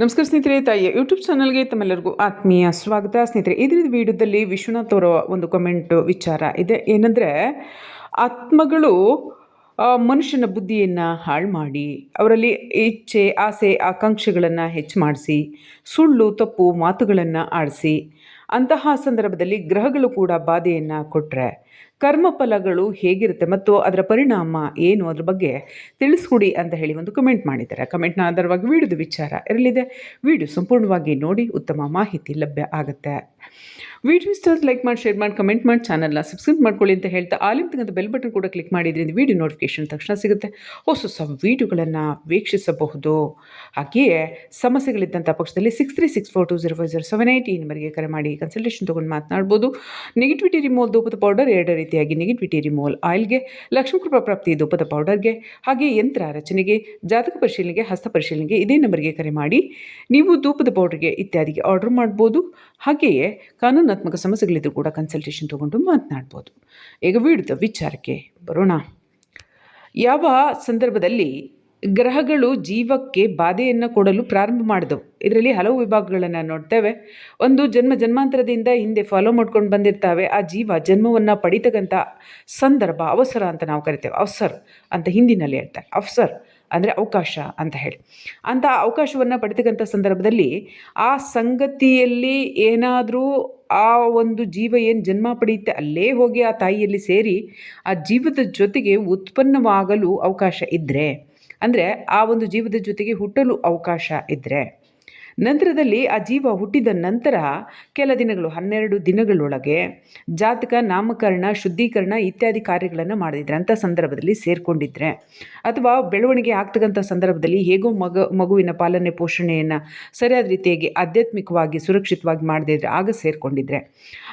ನಮಸ್ಕಾರ ಸ್ನೇಹಿತರೆ, ತಾಯಿಯ ಯೂಟ್ಯೂಬ್ ಚಾನಲ್ಗೆ ತಮ್ಮೆಲ್ಲರಿಗೂ ಆತ್ಮೀಯ ಸ್ವಾಗತ. ಸ್ನೇಹಿತರೆ ಇದರ ವಿಡಿಯೋದಲ್ಲಿ ವಿಶ್ವನಾಥ್ ಅವರ ಒಂದು ಕಮೆಂಟ್ ವಿಚಾರ ಇದೆ. ಏನಂದರೆ, ಆತ್ಮಗಳು ಮನುಷ್ಯನ ಬುದ್ಧಿಯನ್ನು ಹಾಳು ಮಾಡಿ, ಅವರಲ್ಲಿ ಇಚ್ಛೆ, ಆಸೆ, ಆಕಾಂಕ್ಷೆಗಳನ್ನು ಹೆಚ್ಚು ಮಾಡಿಸಿ, ಸುಳ್ಳು, ತಪ್ಪು ಮಾತುಗಳನ್ನು ಆಡಿಸಿ ಅಂತಹ ಸಂದರ್ಭದಲ್ಲಿ ಗ್ರಹಗಳು ಕೂಡ ಬಾಧೆಯನ್ನು ಕೊಟ್ಟರೆ ಕರ್ಮಫಲಗಳು ಹೇಗಿರುತ್ತೆ ಮತ್ತು ಅದರ ಪರಿಣಾಮ ಏನು ಅದ್ರ ಬಗ್ಗೆ ತಿಳಿಸ್ಕೊಡಿ ಅಂತ ಹೇಳಿ ಒಂದು ಕಮೆಂಟ್ ಮಾಡಿದ್ದಾರೆ. ಕಮೆಂಟ್ನ ಆಧಾರವಾಗಿ ವಿಡಿಯೋದ ವಿಚಾರ ಇರಲಿದೆ. ವಿಡಿಯೋ ಸಂಪೂರ್ಣವಾಗಿ ನೋಡಿ ಉತ್ತಮ ಮಾಹಿತಿ ಲಭ್ಯ ಆಗುತ್ತೆ. ವಿಡಿಯೋ ಇಷ್ಟ ಲೈಕ್ ಮಾಡಿ ಶೇರ್ ಮಾಡಿ ಕಮೆಂಟ್ ಮಾಡಿ ಚಾನಲ್ನ ಸಬ್ಸ್ಕ್ರೈಬ್ ಮಾಡ್ಕೊಳ್ಳಿ ಅಂತ ಹೇಳ್ತಾ ಆಲಿಂತಕ್ಕಂಥ ಬೆಲ್ ಬಟನ್ ಕೂಡ ಕ್ಲಿಕ್ ಮಾಡಿದ್ರಿಂದ ವಿಡಿಯೋ ನೋಟಿಫಿಕೇಶನ್ ತಕ್ಷಣ ಸಿಗುತ್ತೆ. ಹೊಸ ಹೊಸ ವೀಡಿಯೋಗಳನ್ನು ವೀಕ್ಷಿಸಬಹುದು. ಹಾಗೆಯೇ ಸಮಸ್ಯೆಗಳಿದ್ದಂಥ ಪಕ್ಷದಲ್ಲಿ six three six four two zero five zero seven eight ಈ ನಂಬರ್ಗೆ ಕರೆ ಮಾಡಿ ಕನ್ಸಲ್ಟೇಷನ್ ತೊಗೊಂಡು ಮಾತನಾಡ್ಬೋದು. ನೆಗೆಟಿವಿಟಿ ರಿಮೋಲ್ ದೂಪದ ಪೌಡರ್ ಎರಡು ರೀತಿಯಾಗಿ ನೆಗೆಟಿವಿಟಿ ರಿಮೋಲ್ ಆಯಿಲ್ಗೆ ಲಕ್ಷ್ಮೀಕೃಪಾ ಪ್ರಾಪ್ತಿ ಧೂಪದ ಪೌಡರ್ಗೆ ಹಾಗೆ ಯಂತ್ರ ರಚನೆಗೆ, ಜಾತಕ ಪರಿಶೀಲನೆಗೆ, ಹಸ್ತ ಪರಿಶೀಲನೆಗೆ ಇದೇ ನಂಬರ್ಗೆ ಕರೆ ಮಾಡಿ ನೀವು ಧೂಪದ ಪೌಡರ್ಗೆ ಇತ್ಯಾದಿಗೆ ಆರ್ಡರ್ ಮಾಡ್ಬೋದು. ಹಾಗೆಯೇ ಕಾನೂನಾತ್ಮಕ ಸಮಸ್ಯೆಗಳಿದ್ದರೂ ಕೂಡ ಕನ್ಸಲ್ಟೇಷನ್ ತೊಗೊಂಡು ಮಾತನಾಡ್ಬೋದು. ಈಗ ವಿಡಿದ ವಿಚಾರಕ್ಕೆ ಬರೋಣ. ಯಾವ ಸಂದರ್ಭದಲ್ಲಿ ಗ್ರಹಗಳು ಜೀವಕ್ಕೆ ಬಾಧೆಯನ್ನು ಕೊಡಲು ಪ್ರಾರಂಭ ಮಾಡಿದವು? ಇದರಲ್ಲಿ ಹಲವು ವಿಭಾಗಗಳನ್ನು ನೋಡ್ತೇವೆ. ಒಂದು ಜನ್ಮ ಜನ್ಮಾಂತರದಿಂದ ಹಿಂದೆ ಫಾಲೋ ಮಾಡ್ಕೊಂಡು ಬಂದಿರ್ತಾವೆ. ಆ ಜೀವ ಜನ್ಮವನ್ನು ಪಡಿತಕ್ಕಂಥ ಸಂದರ್ಭ, ಅವಸರ ಅಂತ ನಾವು ಕರಿತೇವೆ. ಅವಸರ್ ಅಂತ ಹಿಂದಿನಲ್ಲಿ ಹೇಳ್ತಾರೆ. ಅವಸರ್. ಅಂದರೆ ಅವಕಾಶ ಅಂತ ಹೇಳಿ. ಅಂತ ಅವಕಾಶವನ್ನು ಪಡೆದಕ್ಕಂಥ ಸಂದರ್ಭದಲ್ಲಿ ಆ ಸಂಗತಿಯಲ್ಲಿ ಏನಾದರೂ ಆ ಒಂದು ಜೀವ ಏನು ಜನ್ಮ ಪಡೆಯುತ್ತೆ, ಅಲ್ಲೇ ಹೋಗಿ ಆ ತಾಯಿಯಲ್ಲಿ ಸೇರಿ ಆ ಜೀವದ ಜೊತೆಗೆ ಉತ್ಪನ್ನವಾಗಲು ಅವಕಾಶ ಇದ್ದರೆ ಅಂದರೆ ಆ ಒಂದು ಜೀವದ ಜೊತೆಗೆ ಹುಟ್ಟಲು ಅವಕಾಶ ಇದ್ದರೆ ನಂತರದಲ್ಲಿ ಆ ಜೀವ ಹುಟ್ಟಿದ ನಂತರ ಕೆಲ ದಿನಗಳು, ಹನ್ನೆರಡು ದಿನಗಳೊಳಗೆ ಜಾತಕ, ನಾಮಕರಣ, ಶುದ್ಧೀಕರಣ ಇತ್ಯಾದಿ ಕಾರ್ಯಗಳನ್ನು ಮಾಡಿದ್ರೆ, ಅಂಥ ಸಂದರ್ಭದಲ್ಲಿ ಸೇರಿಕೊಂಡಿದ್ರೆ. ಅಥವಾ ಬೆಳವಣಿಗೆ ಆಗ್ತಕ್ಕಂಥ ಸಂದರ್ಭದಲ್ಲಿ ಹೇಗೋ ಮಗ, ಮಗುವಿನ ಪಾಲನೆ ಪೋಷಣೆಯನ್ನು ಸರಿಯಾದ ರೀತಿಯಾಗಿ ಆಧ್ಯಾತ್ಮಿಕವಾಗಿ ಸುರಕ್ಷಿತವಾಗಿ ಮಾಡದೇ ಇದ್ರೆ ಆಗ ಸೇರಿಕೊಂಡಿದ್ರೆ.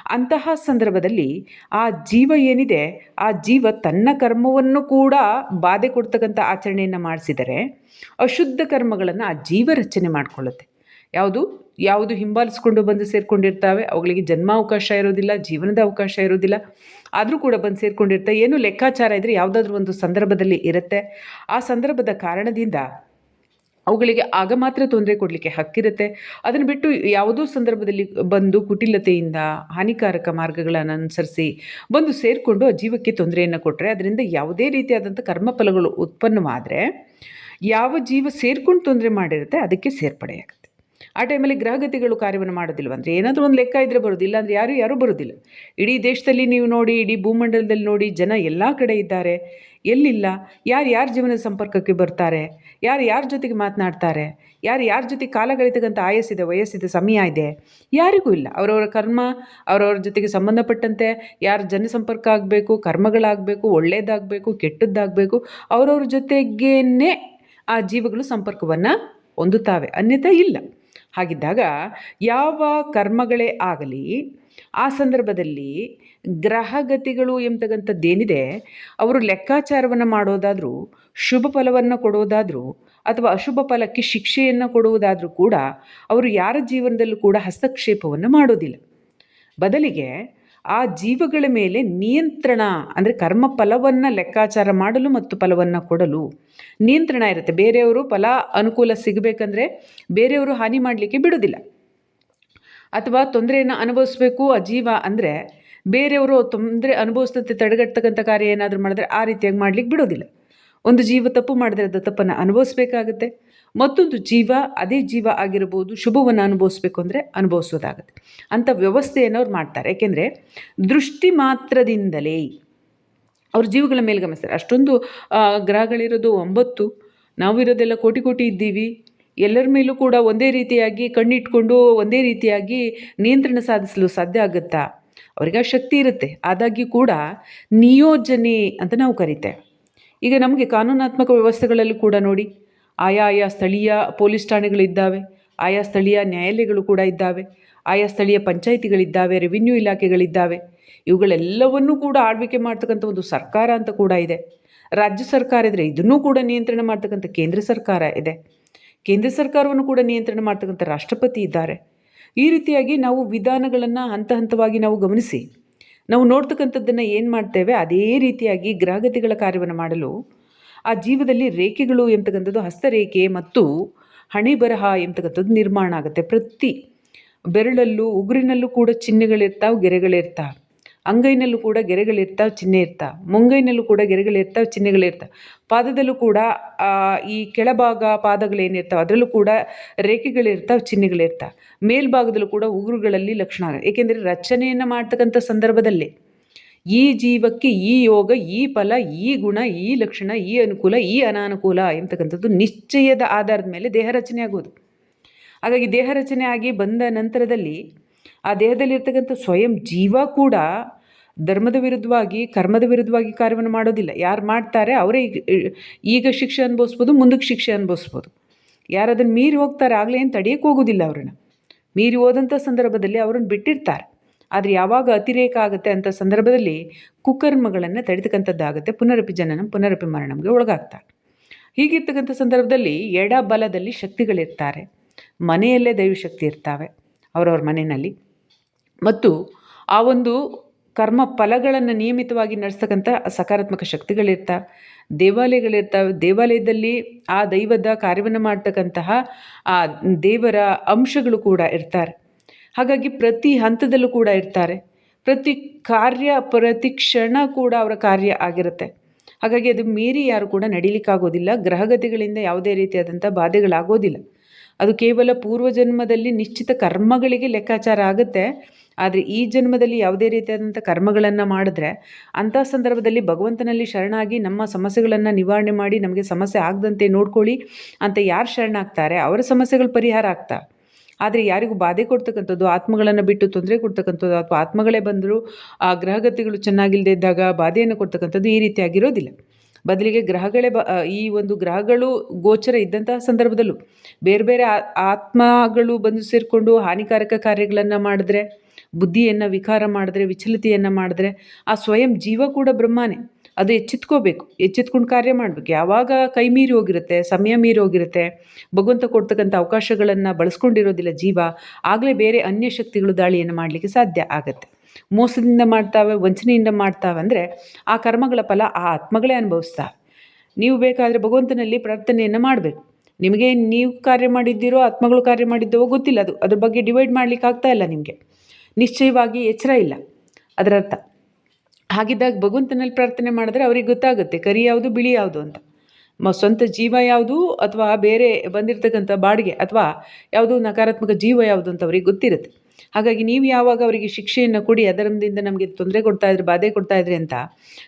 ಅಂತಹ ಸಂದರ್ಭದಲ್ಲಿ ಆ ಜೀವ ಏನಿದೆ, ಆ ಜೀವ ತನ್ನ ಕರ್ಮವನ್ನು ಕೂಡ ಬಾಧೆ ಕೊಡ್ತಕ್ಕಂಥ ಆಚರಣೆಯನ್ನು ಮಾಡಿಸಿದರೆ, ಅಶುದ್ಧ ಕರ್ಮಗಳನ್ನು ಆ ಜೀವ ರಚನೆ ಮಾಡಿಕೊಳ್ಳುತ್ತೆ. ಯಾವುದು? ಯಾವುದು ಹಿಂಬಾಲಿಸ್ಕೊಂಡು ಬಂದು ಸೇರಿಕೊಂಡಿರ್ತಾವೆ? ಅವುಗಳಿಗೆ ಜನ್ಮಾವಕಾಶ ಇರೋದಿಲ್ಲ, ಜೀವನದ ಅವಕಾಶ ಇರೋದಿಲ್ಲ. ಆದರೂ ಕೂಡ ಬಂದು ಸೇರಿಕೊಂಡಿರ್ತಾ, ಏನು ಲೆಕ್ಕಾಚಾರ ಇದ್ದರೆ ಯಾವುದಾದ್ರೂ ಒಂದು ಸಂದರ್ಭದಲ್ಲಿ ಇರುತ್ತೆ. ಆ ಸಂದರ್ಭದ ಕಾರಣದಿಂದ ಅವುಗಳಿಗೆ ಆಗ ಮಾತ್ರ ತೊಂದರೆ ಕೊಡಲಿಕ್ಕೆ ಹಕ್ಕಿರುತ್ತೆ. ಅದನ್ನು ಬಿಟ್ಟು ಯಾವುದೋ ಸಂದರ್ಭದಲ್ಲಿ ಬಂದು ಕುಟಿಲತೆಯಿಂದ ಹಾನಿಕಾರಕ ಮಾರ್ಗಗಳನ್ನು ಅನುಸರಿಸಿ ಬಂದು ಸೇರಿಕೊಂಡು ಆ ಜೀವಕ್ಕೆ ತೊಂದರೆಯನ್ನು ಕೊಟ್ಟರೆ ಅದರಿಂದ ಯಾವುದೇ ರೀತಿಯಾದಂಥ ಕರ್ಮಫಲಗಳು ಉತ್ಪನ್ನವಾದರೆ, ಯಾವ ಜೀವ ಸೇರ್ಕೊಂಡು ತೊಂದರೆ ಮಾಡಿರುತ್ತೆ, ಅದಕ್ಕೆ ಸೇರ್ಪಡೆಯಾಗುತ್ತೆ. ಆ ಟೈಮಲ್ಲಿ ಗ್ರಹಗತಿಗಳು ಕಾರ್ಯವನ್ನು ಮಾಡೋದಿಲ್ಲ ಅಂದರೆ ಏನಾದರೂ ಒಂದು ಲೆಕ್ಕ ಇದ್ದರೆ ಬರೋದಿಲ್ಲ ಅಂದರೆ ಯಾರು, ಯಾರೂ ಬರೋದಿಲ್ಲ. ಇಡೀ ದೇಶದಲ್ಲಿ ನೀವು ನೋಡಿ, ಇಡೀ ಭೂಮಂಡಲದಲ್ಲಿ ನೋಡಿ, ಜನ ಎಲ್ಲ ಕಡೆ ಇದ್ದಾರೆ. ಎಲ್ಲಿಲ್ಲ? ಯಾರು ಯಾರ ಜೀವನದ ಸಂಪರ್ಕಕ್ಕೆ ಬರ್ತಾರೆ? ಯಾರು ಯಾರ ಜೊತೆಗೆ ಮಾತನಾಡ್ತಾರೆ? ಯಾರು ಯಾರ ಜೊತೆ ಕಾಲ ಕಳೀತಕ್ಕಂಥ ಆಯಸ್ಸಿದೆ, ವಯಸ್ಸಿದೆ, ಸಮಯ ಇದೆ? ಯಾರಿಗೂ ಇಲ್ಲ. ಅವರವರ ಕರ್ಮ, ಅವರವ್ರ ಜೊತೆಗೆ ಸಂಬಂಧಪಟ್ಟಂತೆ ಯಾರು ಜನಸಂಪರ್ಕ ಆಗಬೇಕು, ಕರ್ಮಗಳಾಗಬೇಕು ಒಳ್ಳೆಯದಾಗಬೇಕು ಕೆಟ್ಟದ್ದಾಗಬೇಕು, ಅವರವ್ರ ಜೊತೆಗೇನೆ ಆ ಜೀವಗಳು ಸಂಪರ್ಕವನ್ನು ಹೊಂದುತ್ತಾವೆ. ಅನ್ಯತೆ ಇಲ್ಲ. ಹಾಗಿದ್ದಾಗ ಯಾವ ಕರ್ಮಗಳೇ ಆಗಲಿ, ಆ ಸಂದರ್ಭದಲ್ಲಿ ಗ್ರಹಗತಿಗಳು ಎಂಬತಕ್ಕಂಥದ್ದೇನಿದೆ, ಅವರು ಲೆಕ್ಕಾಚಾರವನ್ನು ಮಾಡೋದಾದರೂ, ಶುಭ ಫಲವನ್ನು ಕೊಡೋದಾದರೂ, ಅಥವಾ ಅಶುಭ ಫಲಕ್ಕೆ ಶಿಕ್ಷೆಯನ್ನು ಕೊಡುವುದಾದರೂ ಕೂಡ, ಅವರು ಯಾರ ಜೀವನದಲ್ಲೂ ಕೂಡ ಹಸ್ತಕ್ಷೇಪವನ್ನು ಮಾಡೋದಿಲ್ಲ. ಬದಲಿಗೆ ಆ ಜೀವಗಳ ಮೇಲೆ ನಿಯಂತ್ರಣ ಅಂದರೆ ಕರ್ಮ ಫಲವನ್ನು ಲೆಕ್ಕಾಚಾರ ಮಾಡಲು ಮತ್ತು ಫಲವನ್ನು ಕೊಡಲು ನಿಯಂತ್ರಣ ಇರುತ್ತೆ. ಬೇರೆಯವರು ಫಲ ಅನುಕೂಲ ಸಿಗಬೇಕಂದ್ರೆ ಬೇರೆಯವರು ಹಾನಿ ಮಾಡಲಿಕ್ಕೆ ಬಿಡೋದಿಲ್ಲ ಅಥವಾ ತೊಂದರೆಯನ್ನು ಅನುಭವಿಸ್ಬೇಕು ಆ ಜೀವ ಅಂದರೆ ಬೇರೆಯವರು ತೊಂದರೆ ಅನುಭವಿಸ್ತಂತೆ ತಡೆಗಟ್ಟತಕ್ಕಂಥ ಕಾರ್ಯ ಏನಾದರೂ ಮಾಡಿದ್ರೆ ಆ ರೀತಿಯಾಗಿ ಮಾಡ್ಲಿಕ್ಕೆ ಬಿಡೋದಿಲ್ಲ ಒಂದು ಜೀವ ತಪ್ಪು ಮಾಡಿದರೆ ಅದು ತಪ್ಪನ್ನು ಅನುಭವಿಸ್ಬೇಕಾಗುತ್ತೆ. ಮತ್ತೊಂದು ಜೀವ, ಅದೇ ಜೀವ ಆಗಿರ್ಬೋದು, ಶುಭವನ್ನು ಅನುಭವಿಸ್ಬೇಕು ಅಂದರೆ ಅನುಭವಿಸೋದಾಗುತ್ತೆ. ಅಂಥ ವ್ಯವಸ್ಥೆಯನ್ನು ಅವ್ರು ಮಾಡ್ತಾರೆ. ಏಕೆಂದರೆ ದೃಷ್ಟಿ ಮಾತ್ರದಿಂದಲೇ ಅವ್ರ ಜೀವಗಳ ಮೇಲೆ ಗಮನಿಸ್ತಾರೆ. ಅಷ್ಟೊಂದು ಗ್ರಹಗಳಿರೋದು ಒಂಬತ್ತು. ನಾವು ಇರೋದೆಲ್ಲ ಕೋಟಿ ಕೋಟಿ ಇದ್ದೀವಿ. ಎಲ್ಲರ ಮೇಲೂ ಕೂಡ ಒಂದೇ ರೀತಿಯಾಗಿ ಕಣ್ಣಿಟ್ಕೊಂಡು ಒಂದೇ ರೀತಿಯಾಗಿ ನಿಯಂತ್ರಣ ಸಾಧಿಸಲು ಸಾಧ್ಯ ಆಗುತ್ತಾ? ಅವರಿಗೆ ಆ ಶಕ್ತಿ ಇರುತ್ತೆ. ಆದಾಗ್ಯೂ ಕೂಡ ನಿಯೋಜನೆ ಅಂತ ನಾವು ಕರಿತೇವೆ. ಈಗ ನಮಗೆ ಕಾನೂನಾತ್ಮಕ ವ್ಯವಸ್ಥೆಗಳಲ್ಲಿ ಕೂಡ ನೋಡಿ, ಆಯಾ ಆಯಾ ಸ್ಥಳೀಯ ಪೊಲೀಸ್ ಠಾಣೆಗಳಿದ್ದಾವೆ ಆಯಾ ಸ್ಥಳೀಯ ನ್ಯಾಯಾಲಯಗಳು ಕೂಡ ಇದ್ದಾವೆ, ಆಯಾ ಸ್ಥಳೀಯ ಪಂಚಾಯಿತಿಗಳಿದ್ದಾವೆ, ರೆವಿನ್ಯೂ ಇಲಾಖೆಗಳಿದ್ದಾವೆ. ಇವುಗಳೆಲ್ಲವನ್ನೂ ಕೂಡ ಆಳ್ವಿಕೆ ಮಾಡ್ತಕ್ಕಂಥ ಒಂದು ಸರ್ಕಾರ ಅಂತ ಕೂಡ ಇದೆ. ರಾಜ್ಯ ಸರ್ಕಾರ ಇದ್ದರೆ ಇದನ್ನೂ ಕೂಡ ನಿಯಂತ್ರಣ ಮಾಡ್ತಕ್ಕಂಥ ಕೇಂದ್ರ ಸರ್ಕಾರ ಇದೆ. ಕೇಂದ್ರ ಸರ್ಕಾರವನ್ನು ಕೂಡ ನಿಯಂತ್ರಣ ಮಾಡ್ತಕ್ಕಂಥ ರಾಷ್ಟ್ರಪತಿ ಇದ್ದಾರೆ. ಈ ರೀತಿಯಾಗಿ ನಾವು ವಿಧಾನಗಳನ್ನು ಹಂತ ಹಂತವಾಗಿ ನಾವು ಗಮನಿಸಿ. ನಾವು ನೋಡ್ತಕ್ಕಂಥದ್ದನ್ನು ಏನು ಮಾಡ್ತೇವೆ? ಅದೇ ರೀತಿಯಾಗಿ ಗ್ರಹಗತಿಗಳ ಕಾರ್ಯವನ್ನು ಮಾಡಲು ಆ ಜೀವದಲ್ಲಿ ರೇಖೆಗಳು ಎಂತಕ್ಕಂಥದ್ದು ಹಸ್ತರೇಖೆ ಮತ್ತು ಹಣೆ ಬರಹ ಎಂಬತಕ್ಕಂಥದ್ದು ನಿರ್ಮಾಣ ಆಗುತ್ತೆ. ಪ್ರತಿ ಬೆರಳಲ್ಲೂ, ಉಗುರಿನಲ್ಲೂ ಕೂಡ ಚಿಹ್ನೆಗಳಿರ್ತಾವೆ, ಗೆರೆಗಳಿರ್ತಾವೆ. ಅಂಗೈನಲ್ಲೂ ಕೂಡ ಗೆರೆಗಳಿರ್ತಾವೆ ಚಿಹ್ನೆ ಇರ್ತಾವೆ. ಮುಂಗೈನಲ್ಲೂ ಕೂಡ ಗೆರೆಗಳಿರ್ತಾವೆ ಚಿಹ್ನೆಗಳಿರ್ತಾವೆ ಪಾದದಲ್ಲೂ ಕೂಡ ಈ ಕೆಳಭಾಗ ಪಾದಗಳೇನಿರ್ತಾವೆ ಅದರಲ್ಲೂ ಕೂಡ ರೇಖೆಗಳಿರ್ತಾವೆ ಚಿಹ್ನೆಗಳಿರ್ತಾವೆ ಮೇಲ್ಭಾಗದಲ್ಲೂ ಕೂಡ ಉಗುರುಗಳಲ್ಲಿ ಲಕ್ಷಣ ಏಕೆಂದರೆ ರಚನೆಯನ್ನು ಮಾಡ್ತಕ್ಕಂಥ ಸಂದರ್ಭದಲ್ಲಿ ಈ ಜೀವಕ್ಕೆ ಈ ಯೋಗ, ಈ ಫಲ, ಈ ಗುಣ, ಈ ಲಕ್ಷಣ, ಈ ಅನುಕೂಲ, ಈ ಅನಾನುಕೂಲ ಎಂಬತಕ್ಕಂಥದ್ದು ನಿಶ್ಚಯದ ಆಧಾರದ ಮೇಲೆ ದೇಹ ರಚನೆ ಆಗೋದು. ಹಾಗಾಗಿ ದೇಹ ರಚನೆ ಆಗಿ ಬಂದ ನಂತರದಲ್ಲಿ ಆ ದೇಹದಲ್ಲಿರ್ತಕ್ಕಂಥ ಸ್ವಯಂ ಜೀವ ಕೂಡ ಧರ್ಮದ ವಿರುದ್ಧವಾಗಿ, ಕರ್ಮದ ವಿರುದ್ಧವಾಗಿ ಕಾರ್ಯವನ್ನು ಮಾಡೋದಿಲ್ಲ. ಯಾರು ಮಾಡ್ತಾರೆ, ಅವರೇ ಈಗ ಈಗ ಶಿಕ್ಷೆ ಅನುಭವಿಸ್ಬೋದು, ಮುಂದಕ್ಕೆ ಶಿಕ್ಷೆ ಅನುಭವಿಸ್ಬೋದು. ಯಾರು ಅದನ್ನು ಮೀರಿ ಹೋಗ್ತಾರೆ ಆಗಲೇ ಏನು ತಡೆಯೋಕ್ಕೆ ಹೋಗೋದಿಲ್ಲ ಅವ್ರನ್ನ. ಮೀರಿ ಹೋದಂಥ ಸಂದರ್ಭದಲ್ಲಿ ಅವ್ರನ್ನ ಬಿಟ್ಟಿರ್ತಾರೆ. ಆದರೆ ಯಾವಾಗ ಅತಿರೇಕ ಆಗುತ್ತೆ ಅಂಥ ಸಂದರ್ಭದಲ್ಲಿ ಕುಕರ್ಮಗಳನ್ನು ತಡೆತಕ್ಕಂಥದ್ದಾಗುತ್ತೆ. ಪುನರಪಿ ಜನನ, ಪುನರಪಿ ಮರಣಂಗೆ ಒಳಗಾಗ್ತಾರೆ. ಹೀಗಿರ್ತಕ್ಕಂಥ ಸಂದರ್ಭದಲ್ಲಿ ಎಡ ಬಲದಲ್ಲಿ ಶಕ್ತಿಗಳಿರ್ತಾರೆ. ಮನೆಯಲ್ಲೇ ದೈವಶಕ್ತಿ ಇರ್ತಾವೆ. ಅವರವ್ರ ಮನೆಯಲ್ಲಿ. ಮತ್ತು ಆ ಒಂದು ಕರ್ಮ ಫಲಗಳನ್ನು ನಿಯಮಿತವಾಗಿ ನಡೆಸ್ತಕ್ಕಂಥ ಸಕಾರಾತ್ಮಕ ಶಕ್ತಿಗಳಿರ್ತಾವೆ ದೇವಾಲಯಗಳಿರ್ತಾವೆ. ದೇವಾಲಯದಲ್ಲಿ ಆ ದೈವದ ಕಾರ್ಯವನ್ನು ಮಾಡ್ತಕ್ಕಂತಹ ಆ ದೇವರ ಅಂಶಗಳು ಕೂಡ ಇರ್ತಾರೆ. ಹಾಗಾಗಿ ಪ್ರತಿ ಹಂತದಲ್ಲೂ ಕೂಡ ಇರ್ತಾರೆ. ಪ್ರತಿ ಕಾರ್ಯ, ಪ್ರತಿ ಕ್ಷಣ ಕೂಡ ಅವರ ಕಾರ್ಯ ಆಗಿರುತ್ತೆ. ಹಾಗಾಗಿ ಅದು ಮೀರಿ ಯಾರು ಕೂಡ ನಡೀಲಿಕ್ಕಾಗೋದಿಲ್ಲ. ಗ್ರಹಗತಿಗಳಿಂದ ಯಾವುದೇ ರೀತಿಯಾದಂಥ ಬಾಧೆಗಳಾಗೋದಿಲ್ಲ. ಅದು ಕೇವಲ ಪೂರ್ವಜನ್ಮದಲ್ಲಿ ನಿಶ್ಚಿತ ಕರ್ಮಗಳಿಗೆ ಲೆಕ್ಕಾಚಾರ ಆಗುತ್ತೆ. ಆದರೆ ಈ ಜನ್ಮದಲ್ಲಿ ಯಾವುದೇ ರೀತಿಯಾದಂಥ ಕರ್ಮಗಳನ್ನು ಮಾಡಿದ್ರೆ ಅಂಥ ಸಂದರ್ಭದಲ್ಲಿ ಭಗವಂತನಲ್ಲಿ ಶರಣಾಗಿ ನಮ್ಮ ಸಮಸ್ಯೆಗಳನ್ನು ನಿವಾರಣೆ ಮಾಡಿ ನಮಗೆ ಸಮಸ್ಯೆ ಆಗದಂತೆ ನೋಡ್ಕೊಳ್ಳಿ ಅಂತ ಯಾರು ಶರಣಾಗ್ತಾರೆ? ಅವರ ಸಮಸ್ಯೆಗಳು ಪರಿಹಾರ ಆಗ್ತಾ? ಆದರೆ ಯಾರಿಗೂ ಬಾಧೆ ಕೊಡ್ತಕ್ಕಂಥದ್ದು, ಆತ್ಮಗಳನ್ನು ಬಿಟ್ಟು ತೊಂದರೆ ಕೊಡ್ತಕ್ಕಂಥದ್ದು ಅಥವಾ ಆತ್ಮಗಳೇ ಬಂದರೂ ಆ ಗ್ರಹಗತಿಗಳು ಚೆನ್ನಾಗಿಲ್ಲದೆ ಇದ್ದಾಗ ಬಾಧೆಯನ್ನು ಕೊಡ್ತಕ್ಕಂಥದ್ದು ಈ ರೀತಿಯಾಗಿರೋದಿಲ್ಲ. ಬದಲಿಗೆ ಗ್ರಹಗಳೇ ಬ ಈ ಒಂದು ಗ್ರಹಗಳು ಗೋಚರ ಇದ್ದಂತಹ ಸಂದರ್ಭದಲ್ಲೂ ಬೇರೆ ಬೇರೆ ಆತ್ಮಗಳು ಬಂದು ಸೇರಿಕೊಂಡು ಹಾನಿಕಾರಕ ಕಾರ್ಯಗಳನ್ನು ಮಾಡಿದ್ರೆ, ಬುದ್ಧಿಯನ್ನು ವಿಕಾರ ಮಾಡಿದ್ರೆ, ವಿಚಲಿತೆಯನ್ನು ಮಾಡಿದ್ರೆ, ಆ ಸ್ವಯಂ ಜೀವ ಕೂಡ ಬ್ರಹ್ಮನೇ. ಅದು ಎಚ್ಚೆತ್ಕೋಬೇಕು, ಎಚ್ಚೆತ್ಕೊಂಡು ಕಾರ್ಯ ಮಾಡಬೇಕು. ಯಾವಾಗ ಕೈ ಮೀರಿ ಹೋಗಿರುತ್ತೆ, ಸಮಯ ಮೀರಿ ಹೋಗಿರುತ್ತೆ, ಭಗವಂತ ಕೊಡ್ತಕ್ಕಂಥ ಅವಕಾಶಗಳನ್ನು ಬಳಸ್ಕೊಂಡಿರೋದಿಲ್ಲ ಜೀವ, ಆಗಲೇ ಬೇರೆ ಅನ್ಯ ಶಕ್ತಿಗಳು ದಾಳಿಯನ್ನು ಮಾಡಲಿಕ್ಕೆ ಸಾಧ್ಯ ಆಗುತ್ತೆ. ಮೋಸದಿಂದ ಮಾಡ್ತಾವೆ, ವಂಚನೆಯಿಂದ ಮಾಡ್ತಾವೆ ಅಂದರೆ ಆ ಕರ್ಮಗಳ ಫಲ ಆ ಆತ್ಮಗಳೇ ಅನುಭವಿಸ್ತಾವೆ. ನೀವು ಬೇಕಾದರೆ ಭಗವಂತನಲ್ಲಿ ಪ್ರಾರ್ಥನೆಯನ್ನು ಮಾಡಬೇಕು. ನಿಮಗೆ ನೀವು ಕಾರ್ಯ ಮಾಡಿದ್ದೀರೋ, ಆತ್ಮಗಳು ಕಾರ್ಯ ಮಾಡಿದ್ದವೋ ಗೊತ್ತಿಲ್ಲ ಅದು. ಅದ್ರ ಬಗ್ಗೆ ಡಿವೈಡ್ ಮಾಡಲಿಕ್ಕೆ ಆಗ್ತಾ ಇಲ್ಲ ನಿಮಗೆ. ನಿಶ್ಚಯವಾಗಿ ಎಚ್ಚರ ಇಲ್ಲ. ಅದರರ್ಥ ಹಾಗಿದ್ದಾಗ ಭಗವಂತನಲ್ಲಿ ಪ್ರಾರ್ಥನೆ ಮಾಡಿದ್ರೆ ಅವ್ರಿಗೆ ಗೊತ್ತಾಗುತ್ತೆ, ಕರಿ ಯಾವುದು, ಬಿಳಿ ಯಾವುದು ಅಂತ. ಮ, ಸ್ವಂತ ಜೀವ ಯಾವುದು ಅಥವಾ ಬೇರೆ ಬಂದಿರತಕ್ಕಂಥ ಬಾಡಿಗೆ ಅಥವಾ ಯಾವುದು ನಕಾರಾತ್ಮಕ ಜೀವ ಯಾವುದು ಅಂತ ಅವ್ರಿಗೆ ಗೊತ್ತಿರುತ್ತೆ. ಹಾಗಾಗಿ ನೀವು ಯಾವಾಗ ಅವರಿಗೆ ಶಿಕ್ಷೆಯನ್ನು ಕೊಡಿ, ಅದರಿಂದ ನಮಗೆ ತೊಂದರೆ ಕೊಡ್ತಾ ಇದ್ರೆ, ಬಾಧೆ ಕೊಡ್ತಾ ಇದ್ರೆ ಅಂತ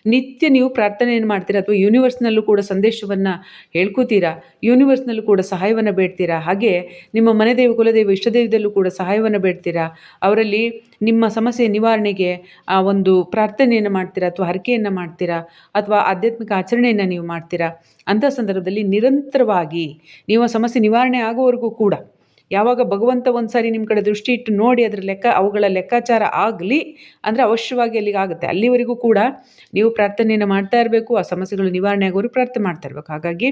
ನಿತ್ಯ ನೀವು ಪ್ರಾರ್ಥನೆಯನ್ನು ಮಾಡ್ತೀರಾ ಅಥವಾ ಯೂನಿವರ್ಸ್ನಲ್ಲೂ ಕೂಡ ಸಂದೇಶವನ್ನು ಹೇಳ್ಕೋತೀರಾ? ಯೂನಿವರ್ಸ್ನಲ್ಲೂ ಕೂಡ ಸಹಾಯವನ್ನು ಬೇಡ್ತೀರಾ? ಹಾಗೆ ನಿಮ್ಮ ಮನೆದೇವ ಕುಲದೇವ ಇಷ್ಟದೇವದಲ್ಲೂ ಕೂಡ ಸಹಾಯವನ್ನು ಬೇಡ್ತೀರಾ? ಅವರಲ್ಲಿ ನಿಮ್ಮ ಸಮಸ್ಯೆ ನಿವಾರಣೆಗೆ ಆ ಒಂದು ಪ್ರಾರ್ಥನೆಯನ್ನು ಮಾಡ್ತೀರಾ ಅಥವಾ ಹರಕೆಯನ್ನು ಮಾಡ್ತೀರಾ ಅಥವಾ ಆಧ್ಯಾತ್ಮಿಕ ಆಚರಣೆಯನ್ನು ನೀವು ಮಾಡ್ತೀರಾ? ಅಂಥ ಸಂದರ್ಭದಲ್ಲಿ ನಿರಂತರವಾಗಿ ನೀವು ಸಮಸ್ಯೆ ನಿವಾರಣೆ ಆಗೋವರೆಗೂ ಕೂಡ ಯಾವಾಗ ಭಗವಂತ ಒಂದು ಸಾರಿ ನಿಮ್ಮ ಕಡೆ ದೃಷ್ಟಿ ಇಟ್ಟು ನೋಡಿ ಅದರ ಲೆಕ್ಕ, ಅವುಗಳ ಲೆಕ್ಕಾಚಾರ ಆಗಲಿ ಅಂದರೆ ಅವಶ್ಯವಾಗಿ ಅಲ್ಲಿಗೆ ಆಗುತ್ತೆ. ಅಲ್ಲಿವರೆಗೂ ಕೂಡ ನೀವು ಪ್ರಾರ್ಥನೆಯನ್ನು ಮಾಡ್ತಾ ಇರಬೇಕು, ಆ ಸಮಸ್ಯೆಗಳು ನಿವಾರಣೆ ಆಗೋರು ಪ್ರಾರ್ಥನೆ ಮಾಡ್ತಾ ಇರಬೇಕು. ಹಾಗಾಗಿ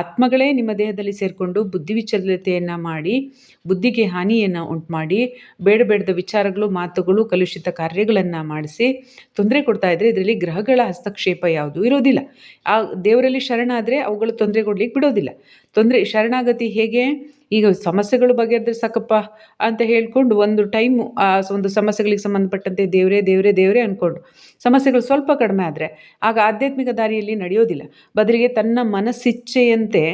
ಆತ್ಮಗಳೇ ನಿಮ್ಮ ದೇಹದಲ್ಲಿ ಸೇರಿಕೊಂಡು ಬುದ್ಧಿ ವಿಚಲತೆಯನ್ನು ಮಾಡಿ, ಬುದ್ಧಿಗೆ ಹಾನಿಯನ್ನು ಉಂಟು ಮಾಡಿ ಬೇಡ ಬೇಡದ ವಿಚಾರಗಳು, ಮಾತುಗಳು, ಕಲುಷಿತ ಕಾರ್ಯಗಳನ್ನು ಮಾಡಿಸಿ ತೊಂದರೆ ಕೊಡ್ತಾ ಇದ್ದರೆ ಇದರಲ್ಲಿ ಗ್ರಹಗಳ ಹಸ್ತಕ್ಷೇಪ ಯಾವುದು ಇರೋದಿಲ್ಲ. ಆ ದೇವರಲ್ಲಿ ಶರಣಾದರೆ ಅವುಗಳು ತೊಂದರೆ ಕೊಡ್ಲಿಕ್ಕೆ ಬಿಡೋದಿಲ್ಲ. ತೊಂದರೆ, ಶರಣಾಗತಿ ಹೇಗೆ? ಈಗ ಸಮಸ್ಯೆಗಳು ಬಗೆಹರಿದ್ರೆ ಸಾಕಪ್ಪ ಅಂತ ಹೇಳ್ಕೊಂಡು ಒಂದು ಟೈಮು ಆ ಒಂದು ಸಮಸ್ಯೆಗಳಿಗೆ ಸಂಬಂಧಪಟ್ಟಂತೆ ದೇವರೇ ದೇವರೇ ದೇವರೇ ಅಂದ್ಕೊಂಡು ಸಮಸ್ಯೆಗಳು ಸ್ವಲ್ಪ ಕಡಿಮೆ ಆದರೆ, ಆಗ ಆಧ್ಯಾತ್ಮಿಕ ದಾರಿಯಲ್ಲಿ ನಡೆಯೋದಿಲ್ಲ. ಬದಲಿಗೆ ತನ್ನ ಮನಸ್ಸಿಚ್ಛೆಯಂತೆ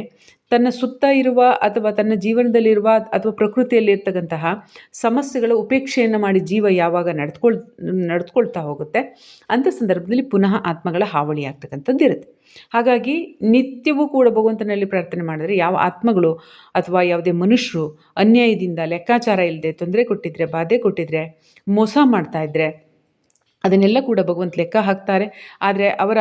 ತನ್ನ ಸುತ್ತ ಇರುವ ಅಥವಾ ತನ್ನ ಜೀವನದಲ್ಲಿರುವ ಅಥವಾ ಪ್ರಕೃತಿಯಲ್ಲಿರ್ತಕ್ಕಂತಹ ಸಮಸ್ಯೆಗಳ ಉಪೇಕ್ಷೆಯನ್ನು ಮಾಡಿ ಜೀವ ಯಾವಾಗ ನಡೆದುಕೊಳ್, ನಡೆದುಕೊಳ್ತಾ ಹೋಗುತ್ತೆ ಅಂಥ ಸಂದರ್ಭದಲ್ಲಿ ಪುನಃ ಆತ್ಮಗಳ ಹಾವಳಿ ಆಗ್ತಕ್ಕಂಥದ್ದು ಇರುತ್ತೆ. ಹಾಗಾಗಿ ನಿತ್ಯವೂ ಕೂಡ ಭಗವಂತನಲ್ಲಿ ಪ್ರಾರ್ಥನೆ ಮಾಡಿದರೆ ಯಾವ ಆತ್ಮಗಳು ಅಥವಾ ಯಾವುದೇ ಮನುಷ್ಯರು ಅನ್ಯಾಯದಿಂದ ಲೆಕ್ಕಾಚಾರ ಇಲ್ಲದೆ ತೊಂದರೆ ಕೊಟ್ಟಿದ್ರೆ, ಬಾಧೆ ಕೊಟ್ಟಿದ್ರೆ, ಮೋಸ ಮಾಡ್ತಾ ಇದ್ದರೆ ಅದನ್ನೆಲ್ಲ ಕೂಡ ಭಗವಂತ ಲೆಕ್ಕ ಹಾಕ್ತಾರೆ. ಆದರೆ ಅವರ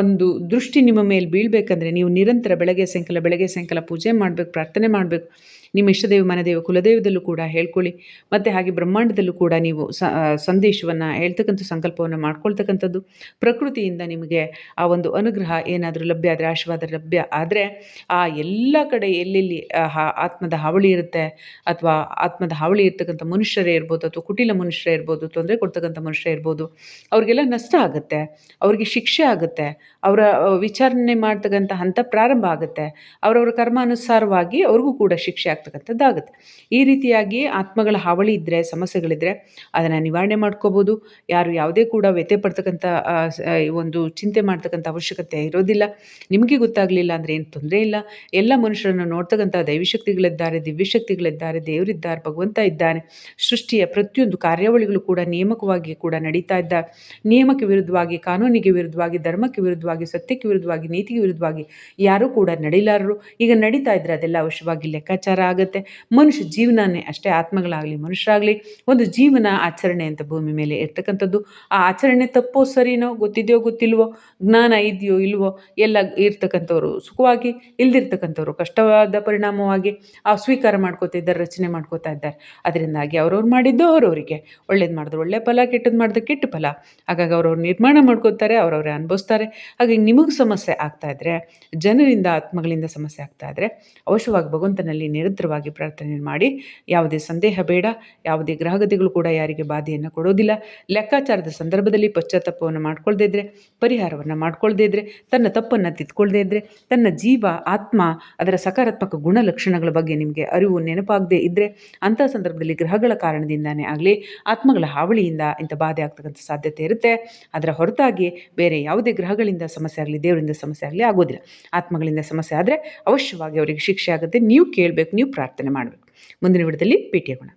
ಒಂದು ದೃಷ್ಟಿ ನಿಮ್ಮ ಮೇಲೆ ಬೀಳಬೇಕಂದ್ರೆ ನೀವು ನಿರಂತರ ಬೆಳಗ್ಗೆ, ಸಾಯಂಕಾಲ ಬೆಳಗ್ಗೆ, ಸಾಯಂಕಾಲ ಪೂಜೆ ಮಾಡಬೇಕು, ಪ್ರಾರ್ಥನೆ ಮಾಡಬೇಕು. ನಿಮ್ಮ ಇಷ್ಟದೇವ, ಮನದೇವ, ಕುಲದೇವದಲ್ಲೂ ಕೂಡ ಹೇಳ್ಕೊಳ್ಳಿ. ಮತ್ತು ಹಾಗೆ ಬ್ರಹ್ಮಾಂಡದಲ್ಲೂ ಕೂಡ ನೀವು ಸಂದೇಶವನ್ನು ಹೇಳ್ತಕ್ಕಂಥ ಸಂಕಲ್ಪವನ್ನು ಮಾಡ್ಕೊಳ್ತಕ್ಕಂಥದ್ದು. ಪ್ರಕೃತಿಯಿಂದ ನಿಮಗೆ ಆ ಒಂದು ಅನುಗ್ರಹ ಏನಾದರೂ ಲಭ್ಯ ಆದರೆ, ಆಶೀರ್ವಾದ ಲಭ್ಯ ಆದರೆ, ಆ ಎಲ್ಲ ಕಡೆ ಎಲ್ಲೆಲ್ಲಿ ಆತ್ಮದ ಹಾವಳಿ ಇರುತ್ತೆ ಅಥವಾ ಆತ್ಮದ ಹಾವಳಿ ಇರ್ತಕ್ಕಂಥ ಮನುಷ್ಯರೇ ಇರ್ಬೋದು ಅಥವಾ ಕುಟಿಲ ಮನುಷ್ಯರೇ ಇರ್ಬೋದು, ತೊಂದರೆ ಕೊಡ್ತಕ್ಕಂಥ ಮನುಷ್ಯರೇ ಇರ್ಬೋದು, ಅವ್ರಿಗೆಲ್ಲ ನಷ್ಟ ಆಗುತ್ತೆ. ಅವ್ರಿಗೆ ಶಿಕ್ಷೆ ಆಗುತ್ತೆ. ಅವರ ವಿಚಾರಣೆ ಮಾಡ್ತಕ್ಕಂಥ ಹಂತ ಪ್ರಾರಂಭ ಆಗುತ್ತೆ. ಅವರವರ ಕರ್ಮಾನುಸಾರವಾಗಿ ಅವ್ರಿಗೂ ಕೂಡ ಶಿಕ್ಷೆ ಆಗ್ತಕ್ಕಂಥದ್ದಾಗುತ್ತೆ. ಈ ರೀತಿಯಾಗಿ ಆತ್ಮಗಳ ಹಾವಳಿ ಇದ್ದರೆ ಸಮಸ್ಯೆಗಳಿದ್ದರೆ ಅದನ್ನು ನಿವಾರಣೆ ಮಾಡ್ಕೋಬೋದು. ಯಾರು ಯಾವುದೇ ಕೂಡ ವ್ಯಥೆ ಪಡ್ತಕ್ಕಂಥ ಒಂದು ಚಿಂತೆ ಮಾಡ್ತಕ್ಕಂಥ ಅವಶ್ಯಕತೆ ಇರೋದಿಲ್ಲ. ನಿಮಗೆ ಗೊತ್ತಾಗಲಿಲ್ಲ ಅಂದರೆ ಏನು ತೊಂದರೆ ಇಲ್ಲ. ಎಲ್ಲ ಮನುಷ್ಯರನ್ನು ನೋಡ್ತಕ್ಕಂಥ ದೈವಶಕ್ತಿಗಳಿದ್ದಾರೆ, ದಿವ್ಯಶಕ್ತಿಗಳಿದ್ದಾರೆ, ದೇವರಿದ್ದಾರೆ, ಭಗವಂತ ಇದ್ದಾನೆ. ಸೃಷ್ಟಿಯ ಪ್ರತಿಯೊಂದು ಕಾರ್ಯಾವಳಿಗಳು ಕೂಡ ನೇಮಕವಾಗಿ ಕೂಡ ನಡೀತಾ ಇದ್ದ. ನಿಯಮಕ್ಕೆ ವಿರುದ್ಧವಾಗಿ, ಕಾನೂನಿಗೆ ವಿರುದ್ಧವಾಗಿ, ಧರ್ಮಕ್ಕೆ ವಿರುದ್ಧವಾಗಿ, ಸತ್ಯಕ್ಕೆ ವಿರುದ್ಧವಾಗಿ, ನೀತಿಗೆ ವಿರುದ್ಧವಾಗಿ ಯಾರೂ ಕೂಡ ನಡೀಲಾರರು. ಈಗ ನಡೀತಾ ಇದ್ದರೆ ಅದೆಲ್ಲ ಅವಶ್ಯವಾಗಿ ಲೆಕ್ಕಾಚಾರ ಆಗುತ್ತೆ. ಮನುಷ್ಯ ಜೀವನನೇ ಅಷ್ಟೇ ಆತ್ಮಗಳಾಗಲಿ, ಮನುಷ್ಯರಾಗಲಿ ಒಂದು ಜೀವನ ಆಚರಣೆ ಅಂತ ಭೂಮಿ ಮೇಲೆ ಇರ್ತಕ್ಕಂಥದ್ದು. ಆ ಆಚರಣೆ ತಪ್ಪೋ, ಸರಿನೋ, ಗೊತ್ತಿದೆಯೋ, ಗೊತ್ತಿಲ್ವೋ, ಜ್ಞಾನ ಇದೆಯೋ, ಇಲ್ವೋ, ಎಲ್ಲ ಇರ್ತಕ್ಕಂಥವ್ರು ಸುಖವಾಗಿ ಇಲ್ದಿರ್ತಕ್ಕಂಥವ್ರು ಕಷ್ಟವಾದ ಪರಿಣಾಮವಾಗಿ ಆ ಸ್ವೀಕಾರ ಮಾಡ್ಕೋತಾ ಇದ್ದಾರೆ, ರಚನೆ ಮಾಡ್ಕೋತಾ ಇದ್ದಾರೆ. ಅದರಿಂದಾಗಿ ಅವ್ರವ್ರು ಮಾಡಿದ್ದು ಅವ್ರವರಿಗೆ. ಒಳ್ಳೇದು ಮಾಡಿದ್ರು ಒಳ್ಳೆ ಫಲ ಕೆಟ್ಟದ್ದು ಮಾಡಿದ್ರೆ ಕೆಟ್ಟ ಫಲ. ಹಾಗಾಗಿ ಅವ್ರವ್ರು ನಿರ್ಮಾಣ ಮಾಡ್ಕೋತಾರೆ, ಅವ್ರವ್ರೇ ಅನುಭವಿಸ್ತಾರೆ. ಹಾಗಾಗಿ ನಿಮಗೆ ಸಮಸ್ಯೆ ಆಗ್ತಾ ಇದ್ದರೆ ಜನರಿಂದ, ಆತ್ಮಗಳಿಂದ ಸಮಸ್ಯೆ ಆಗ್ತಾ ಇದ್ದರೆ ಅವಶ್ಯವಾಗಿ ಭಗವಂತನಲ್ಲಿ ನಿರಂತರವಾಗಿ ಪ್ರಾರ್ಥನೆ ಮಾಡಿ. ಯಾವುದೇ ಸಂದೇಹ ಬೇಡ, ಯಾವುದೇ ಗ್ರಹಗತಿಗಳು ಕೂಡ ಯಾರಿಗೆ ಬಾಧೆಯನ್ನು ಕೊಡೋದಿಲ್ಲ. ಲೆಕ್ಕಾಚಾರದ ಸಂದರ್ಭದಲ್ಲಿ ಪಶ್ಚಾತ್ತಾಪವನ್ನು ಮಾಡ್ಕೊಳ್ದೇ ಇದ್ದರೆ ಪರಿಹಾರವನ್ನು ಮಾಡ್ಕೊಳ್ದೇ ಇದ್ದರೆ ತನ್ನ ತಪ್ಪನ್ನು ತಿದ್ಕೊಳ್ದೇ ಇದ್ದರೆ ತನ್ನ ಜೀವ, ಆತ್ಮ, ಅದರ ಸಕಾರಾತ್ಮಕ ಗುಣಲಕ್ಷಣಗಳ ಬಗ್ಗೆ ನಿಮಗೆ ಅರಿವು, ನೆನಪಾಗದೇ ಇದ್ದರೆ ಅಂಥ ಸಂದರ್ಭದಲ್ಲಿ ಗ್ರಹಗಳ ಕಾರಣದಿಂದಾನೇ ಆಗಲಿ, ಆತ್ಮಗಳ ಹಾವಳಿಯಿಂದ ಇಂಥ ಬಾಧೆ ಆಗ್ತಕ್ಕಂಥ ಸಾಧ್ಯತೆ ಇರುತ್ತೆ. ಅದರ ಹೊರತಾಗಿ ಬೇರೆ ಯಾವುದೇ ಗ್ರಹಗಳಿಂದ ಸಮಸ್ಯೆ ಆಗಲಿ, ದೇವರಿಂದ ಸಮಸ್ಯೆ ಆಗಲಿ ಆಗೋದಿಲ್ಲ. ಆತ್ಮಗಳಿಂದ ಸಮಸ್ಯೆ ಆದರೆ, ಅವಶ್ಯವಾಗಿ ಅವರಿಗೆ ಶಿಕ್ಷೆ ಆಗುತ್ತೆ. ನೀವು ಕೇಳಬೇಕು, ನೀವು ಪ್ರಾರ್ಥನೆ ಮಾಡಬೇಕು. ಮುಂದಿನ ವಿಡದಲ್ಲಿ ಭೇಟಿಯಾಗೋಣ